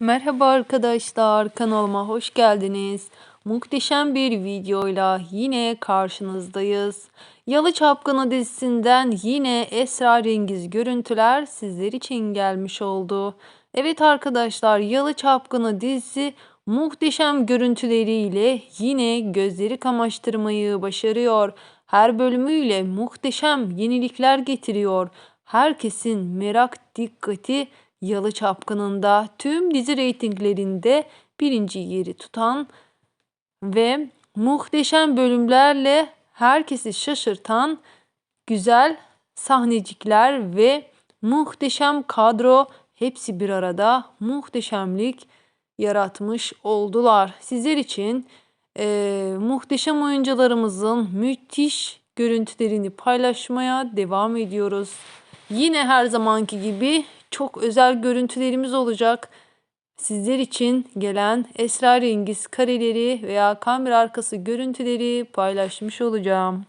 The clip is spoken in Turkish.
Merhaba arkadaşlar, kanalıma hoş geldiniz. Muhteşem bir videoyla yine karşınızdayız. Yalı Çapkını dizisinden yine esrarengiz görüntüler sizler için gelmiş oldu. Evet arkadaşlar, Yalı Çapkını dizisi muhteşem görüntüleriyle yine gözleri kamaştırmayı başarıyor. Her bölümüyle muhteşem yenilikler getiriyor. Herkesin merak dikkati Yalı Çapkını'nda tüm dizi reytinglerinde birinci yeri tutan ve muhteşem bölümlerle herkesi şaşırtan güzel sahnecikler ve muhteşem kadro hepsi bir arada muhteşemlik yaratmış oldular. Sizler için eee, muhteşem oyuncularımızın müthiş görüntülerini paylaşmaya devam ediyoruz. Yine her zamanki gibi çok özel görüntülerimiz olacak. Sizler için gelen esrarengiz kareleri veya kamera arkası görüntüleri paylaşmış olacağım.